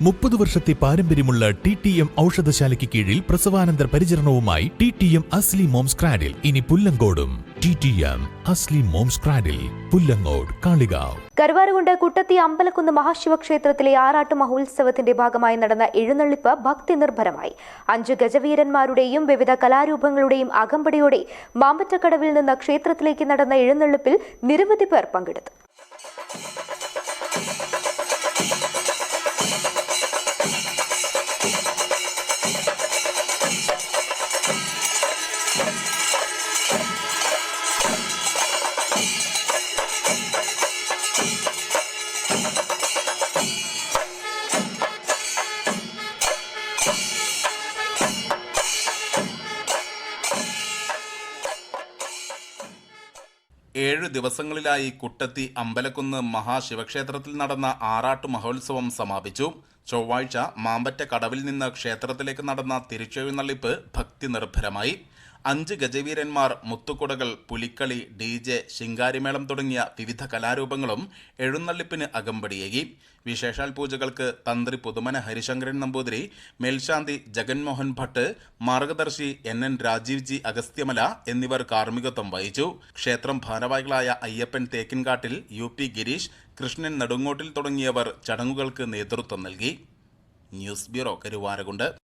മുപ്പത് വർഷത്തെ പാരമ്പര്യമുള്ള ടി ടി എം ഔഷധശാലയ്ക്ക് കീഴിൽ പ്രസവാനന്തര പരിചരണവുമായി T T M Asli moms cradle. ഇനി പുല്ലങ്കോടും. T T M Asli moms cradle. Pullangode Kalikavu. Karuvarakundu Kuttathi Ambalakkunnu മഹാശിവക്ഷേത്രത്തിലെ ആറാട്ട് മഹോത്സവത്തിന്റെ ഭാഗമായി നടന്ന എഴുന്നള്ളിപ്പ് ഭക്തി നിർഭരമായി അഞ്ച് ഗജവീരന്മാരുടെയും വിവിധ കലാരൂപങ്ങളുടെയും അകമ്പടിയോടെ മാമ്പറ്റക്കടവിൽ നിന്ന് ക്ഷേത്രത്തിലേക്ക് നടന്ന എഴുന്നള്ളിപ്പിൽ നിരവധി പേർ പങ്കെടുത്തു. ഏഴ് ദിവസങ്ങളിലായി കുട്ടത്തി അമ്പലക്കുന്ന് മഹാശിവക്ഷേത്രത്തിൽ നടന്ന ആറാട്ട് മഹോത്സവം സമാപിച്ചു. ചൊവ്വാഴ്ച മാമ്പറ്റ കടവിൽ നിന്ന് ക്ഷേത്രത്തിലേക്ക് നടന്ന തിരിച്ചെഴുന്നള്ളിപ്പ് ഭക്തി നിർഭരമായി. അഞ്ച് ഗജവീരന്മാർ മുത്തുകുടകൾ പുലിക്കളി ഡി ജെ ശിങ്കാരിമേളം തുടങ്ങിയ വിവിധ കലാരൂപങ്ങളും എഴുന്നള്ളിപ്പിന് അകമ്പടിയേകി. വിശേഷാൽ പൂജകൾക്ക് തന്ത്രി പുതുമന ഹരിശങ്കരൻ നമ്പൂതിരി മേൽശാന്തി Jaganmohan Bhat മാർഗദർശി N N Rajeev G Agasthyamala എന്നിവർ കാർമ്മികത്വം വഹിച്ചു. ക്ഷേത്രം ഭാരവാഹികളായ അയ്യപ്പൻ തേക്കിൻകാട്ടിൽ യു പി ഗിരീഷ് കൃഷ്ണൻ നെടുങ്ങോട്ടിൽ തുടങ്ങിയവർ ചടങ്ങുകൾക്ക് നേതൃത്വം നൽകി. News bureau Karuvarakundu.